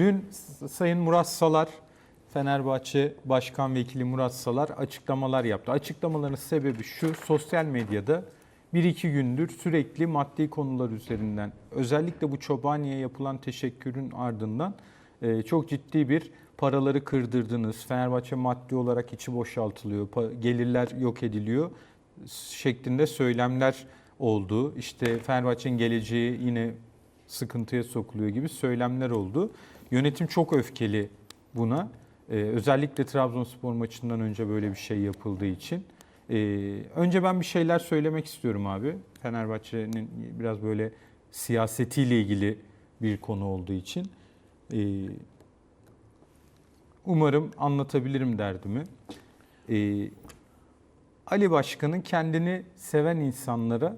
Dün Sayın Murat Salar, Fenerbahçe Başkan Vekili Murat Salar açıklamalar yaptı. Açıklamaların sebebi şu, sosyal medyada bir iki gündür sürekli maddi konular üzerinden, özellikle bu Çobani'ye yapılan teşekkürün ardından e, çok ciddi bir paraları kırdırdınız. Fenerbahçe maddi olarak içi boşaltılıyor, gelirler yok ediliyor şeklinde söylemler oldu. İşte Fenerbahçe'nin geleceği yine sıkıntıya sokuluyor gibi söylemler oldu. Yönetim çok öfkeli buna. Ee, özellikle Trabzonspor maçından önce böyle bir şey yapıldığı için. Ee, önce ben bir şeyler söylemek istiyorum abi. Fenerbahçe'nin biraz böyle siyasetiyle ilgili bir konu olduğu için. Ee, umarım anlatabilirim derdimi. Ee, Ali Başkan'ın kendini seven insanlara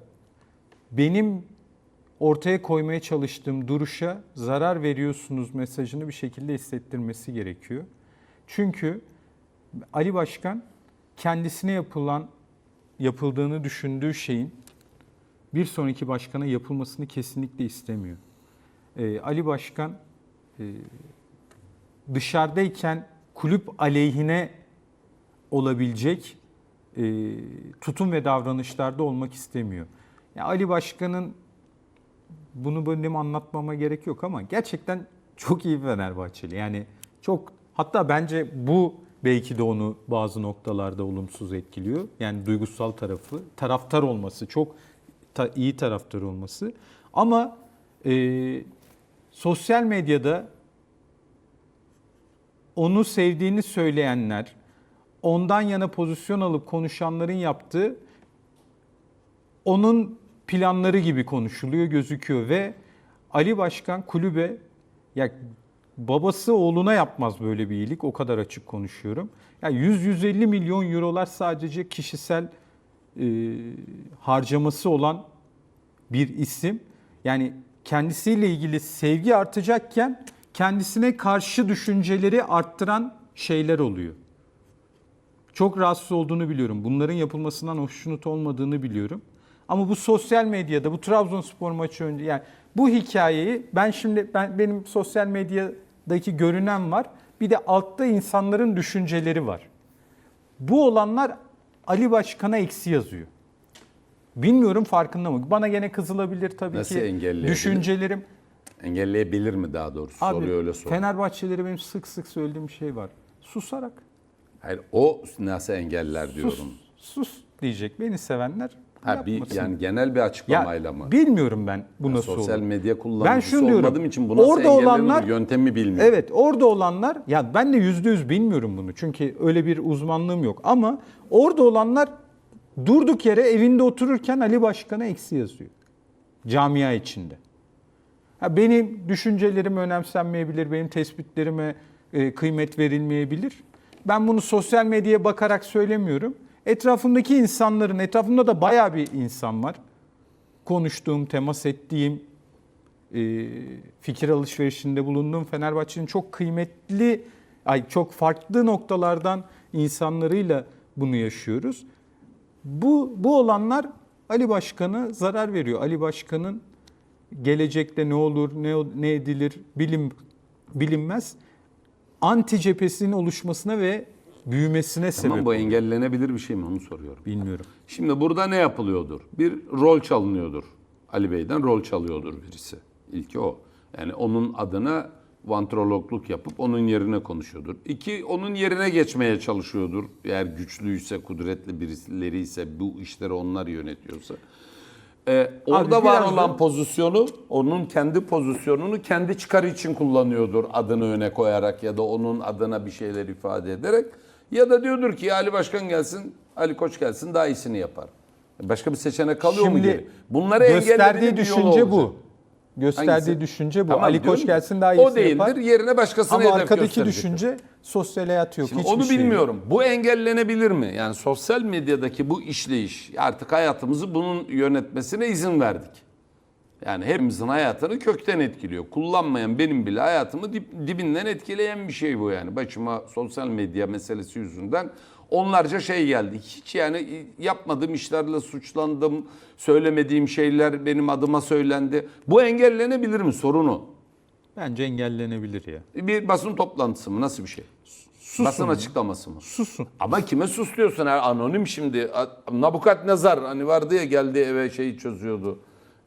benim ortaya koymaya çalıştığım duruşa zarar veriyorsunuz mesajını bir şekilde hissettirmesi gerekiyor. Çünkü Ali Başkan kendisine yapılan yapıldığını düşündüğü şeyin bir sonraki başkana yapılmasını kesinlikle istemiyor. Ee, Ali Başkan e, dışarıdayken kulüp aleyhine olabilecek e, tutum ve davranışlarda olmak istemiyor. Ya Ali Başkan'ın bunu benim anlatmama gerek yok ama gerçekten çok iyi bir Fenerbahçeli. Yani çok hatta bence bu belki de onu bazı noktalarda olumsuz etkiliyor. Yani duygusal tarafı, taraftar olması, çok ta- iyi taraftar olması. Ama e, sosyal medyada onu sevdiğini söyleyenler, ondan yana pozisyon alıp konuşanların yaptığı onun planları gibi konuşuluyor, gözüküyor ve Ali Başkan kulübe ya babası oğluna yapmaz böyle bir iyilik. O kadar açık konuşuyorum. Ya 100-150 milyon eurolar sadece kişisel e, harcaması olan bir isim. Yani kendisiyle ilgili sevgi artacakken kendisine karşı düşünceleri arttıran şeyler oluyor. Çok rahatsız olduğunu biliyorum. Bunların yapılmasından hoşnut olmadığını biliyorum. Ama bu sosyal medyada bu Trabzonspor maçı önce yani bu hikayeyi ben şimdi ben benim sosyal medyadaki görünen var. Bir de altta insanların düşünceleri var. Bu olanlar Ali Başkan'a eksi yazıyor. Bilmiyorum farkında mı? Bana gene kızılabilir tabii Nasıl ki. Düşüncelerim. Engelleyebilir mi daha doğrusu? Abi Soruyor öyle soruyor. Fenerbahçeleri benim sık sık söylediğim bir şey var. Susarak. Hayır o nasıl engeller Sus, diyorum. sus diyecek. Beni sevenler Ha, bir, yapmasın. yani genel bir Ya açıklamayla mı? bilmiyorum ben bu nasıl Sosyal olur. medya Ben kullanıcısı şunu diyorum. olmadığım için bu nasıl orada olanlar yöntemi bilmiyorum. Evet orada olanlar ya ben de yüzde yüz bilmiyorum bunu. Çünkü öyle bir uzmanlığım yok. Ama orada olanlar durduk yere evinde otururken Ali Başkan'a eksi yazıyor. Camia içinde. Ha, benim düşüncelerim önemsenmeyebilir, benim tespitlerime e, kıymet verilmeyebilir. Ben bunu sosyal medyaya bakarak söylemiyorum. Etrafımdaki insanların, etrafımda da bayağı bir insan var. Konuştuğum, temas ettiğim, e, fikir alışverişinde bulunduğum Fenerbahçe'nin çok kıymetli, ay çok farklı noktalardan insanlarıyla bunu yaşıyoruz. Bu bu olanlar Ali Başkan'a zarar veriyor. Ali Başkan'ın gelecekte ne olur, ne ne edilir bilim bilinmez. Anti cephesinin oluşmasına ve büyümesine sebep. Tamam bu engellenebilir bir şey mi onu soruyorum. Bilmiyorum. Şimdi burada ne yapılıyordur? Bir rol çalınıyordur. Ali Bey'den rol çalıyordur birisi. İlki o. Yani onun adına vantrologluk yapıp onun yerine konuşuyordur. İki, onun yerine geçmeye çalışıyordur. Eğer güçlüyse, kudretli birileri ise, bu işleri onlar yönetiyorsa. Ee, orada var biraz olan da- pozisyonu, onun kendi pozisyonunu kendi çıkarı için kullanıyordur adını öne koyarak ya da onun adına bir şeyler ifade ederek. Ya da diyordur ki Ali Başkan gelsin, Ali Koç gelsin daha iyisini yapar. Başka bir seçenek kalıyor mu geri? Bunları engellemenin bir yolu düşünce olacak. bu. Gösterdiği Hangisi? düşünce bu. Tamam, Ali Koç gelsin daha iyisini O değildir. yapar. Yerine başkasını Ama hedef arkadaki düşünce sosyal hayat yok. Şimdi onu şey bilmiyorum. Bu engellenebilir mi? Yani sosyal medyadaki bu işleyiş artık hayatımızı bunun yönetmesine izin verdik. Yani hepimizin hayatını kökten etkiliyor. Kullanmayan benim bile hayatımı dip- dibinden etkileyen bir şey bu yani. Başıma sosyal medya meselesi yüzünden onlarca şey geldi. Hiç yani yapmadığım işlerle suçlandım. Söylemediğim şeyler benim adıma söylendi. Bu engellenebilir mi? Sorunu. Bence engellenebilir ya. Bir basın toplantısı mı? Nasıl bir şey? Susun basın ya. açıklaması mı? Susun. Ama kime sus diyorsun? Anonim şimdi. Nabukadnezar hani vardı ya geldi eve şeyi çözüyordu.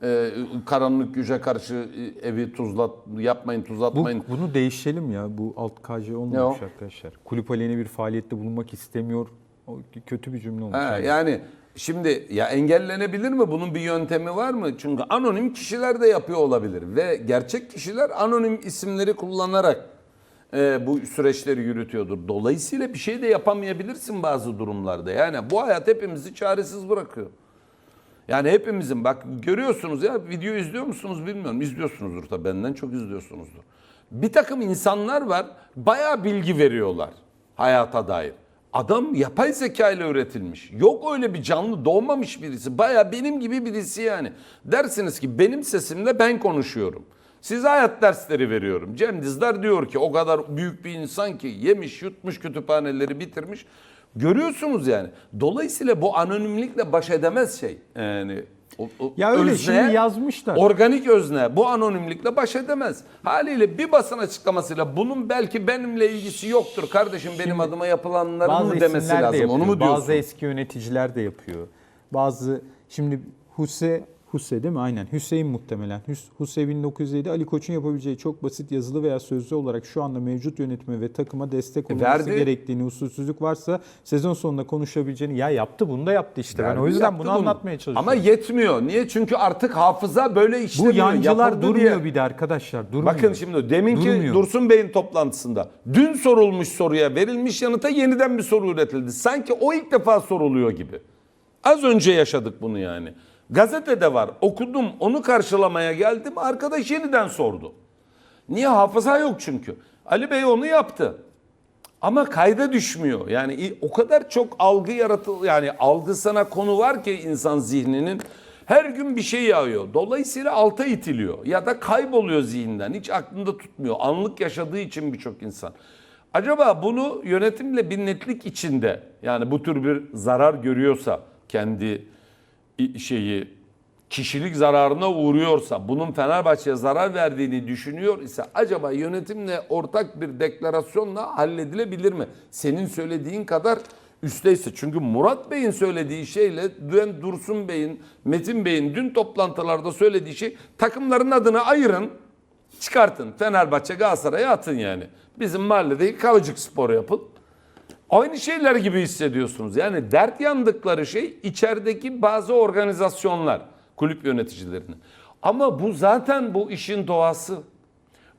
Ee, karanlık güce karşı e, evi tuzlat yapmayın Bu, tuzlatmayın. bunu değişelim ya. Bu alt KJ olmamış arkadaşlar. Kulüp aleyhine bir faaliyette bulunmak istemiyor. O kötü bir cümle olmuş. Yani. yani şimdi ya engellenebilir mi? Bunun bir yöntemi var mı? Çünkü anonim kişiler de yapıyor olabilir ve gerçek kişiler anonim isimleri kullanarak e, bu süreçleri yürütüyordur. Dolayısıyla bir şey de yapamayabilirsin bazı durumlarda. Yani bu hayat hepimizi çaresiz bırakıyor. Yani hepimizin bak görüyorsunuz ya video izliyor musunuz bilmiyorum. İzliyorsunuzdur tabii benden çok izliyorsunuzdur. Bir takım insanlar var bayağı bilgi veriyorlar hayata dair. Adam yapay zeka ile üretilmiş. Yok öyle bir canlı doğmamış birisi. Bayağı benim gibi birisi yani. Dersiniz ki benim sesimle ben konuşuyorum. Size hayat dersleri veriyorum. Cem Dizdar diyor ki o kadar büyük bir insan ki yemiş yutmuş kütüphaneleri bitirmiş. Görüyorsunuz yani. Dolayısıyla bu anonimlikle baş edemez şey. Yani o, o Ya öyle özne, şimdi yazmışlar. Organik özne bu anonimlikle baş edemez. Haliyle bir basın açıklamasıyla bunun belki benimle ilgisi yoktur. Kardeşim benim adıma yapılanların mı demesi de lazım? yapıyor. Onu mu diyorsun? Bazı eski yöneticiler de yapıyor. Bazı şimdi Huse Huse değil mi? Aynen. Hüseyin muhtemelen. Hüs, Huse 1907 Ali Koç'un yapabileceği çok basit yazılı veya sözlü olarak şu anda mevcut yönetime ve takıma destek olması verdi. gerektiğini, usulsüzlük varsa sezon sonunda konuşabileceğini ya yaptı bunu da yaptı işte. ben Verdi, o yüzden yaptı bunu, anlatmaya çalışıyorum. Ama yetmiyor. Niye? Çünkü artık hafıza böyle bu işlemiyor. yancılar Yapıldı durmuyor diye. bir de arkadaşlar. Durmuyor. Bakın şimdi deminki Durmuyor. Dursun Bey'in toplantısında dün sorulmuş soruya verilmiş yanıta yeniden bir soru üretildi. Sanki o ilk defa soruluyor gibi. Az önce yaşadık bunu yani. Gazetede var okudum onu karşılamaya geldim arkadaş yeniden sordu. Niye hafıza yok çünkü. Ali Bey onu yaptı. Ama kayda düşmüyor. Yani o kadar çok algı yaratıl yani algısına konu var ki insan zihninin her gün bir şey yağıyor. Dolayısıyla alta itiliyor ya da kayboluyor zihinden. Hiç aklında tutmuyor. Anlık yaşadığı için birçok insan. Acaba bunu yönetimle bir netlik içinde yani bu tür bir zarar görüyorsa kendi şeyi kişilik zararına uğruyorsa, bunun Fenerbahçe'ye zarar verdiğini düşünüyor ise acaba yönetimle ortak bir deklarasyonla halledilebilir mi? Senin söylediğin kadar üsteyse. Çünkü Murat Bey'in söylediği şeyle dün Dursun Bey'in, Metin Bey'in dün toplantılarda söylediği şey takımların adını ayırın, çıkartın. Fenerbahçe Galatasaray'a atın yani. Bizim mahalledeki Kavacık Spor yapın. Aynı şeyler gibi hissediyorsunuz. Yani dert yandıkları şey içerideki bazı organizasyonlar, kulüp yöneticilerinin. Ama bu zaten bu işin doğası.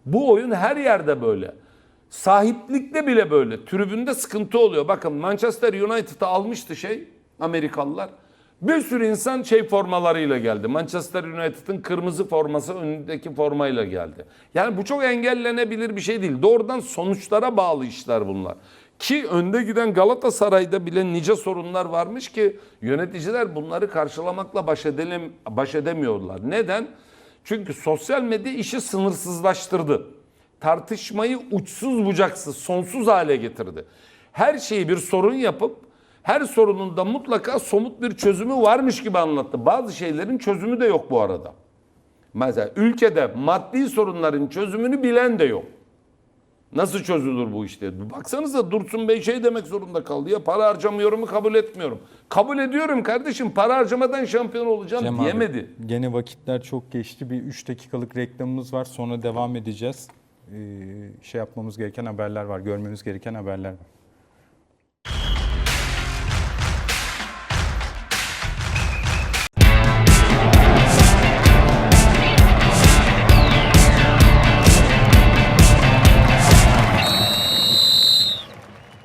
Bu oyun her yerde böyle. Sahiplikte bile böyle. Tribünde sıkıntı oluyor. Bakın Manchester United'ı almıştı şey Amerikalılar. Bir sürü insan şey formalarıyla geldi. Manchester United'ın kırmızı forması önündeki formayla geldi. Yani bu çok engellenebilir bir şey değil. Doğrudan sonuçlara bağlı işler bunlar. Ki önde giden Galatasaray'da bile nice sorunlar varmış ki yöneticiler bunları karşılamakla baş, edelim, baş edemiyorlar. Neden? Çünkü sosyal medya işi sınırsızlaştırdı. Tartışmayı uçsuz bucaksız, sonsuz hale getirdi. Her şeyi bir sorun yapıp her sorunun da mutlaka somut bir çözümü varmış gibi anlattı. Bazı şeylerin çözümü de yok bu arada. Mesela ülkede maddi sorunların çözümünü bilen de yok. Nasıl çözülür bu işte? Baksanıza Dursun Bey şey demek zorunda kaldı ya para harcamıyorumu kabul etmiyorum. Kabul ediyorum kardeşim para harcamadan şampiyon olacağım Cem abi, diyemedi. gene vakitler çok geçti. Bir 3 dakikalık reklamımız var. Sonra devam edeceğiz. Ee, şey yapmamız gereken haberler var. Görmemiz gereken haberler var.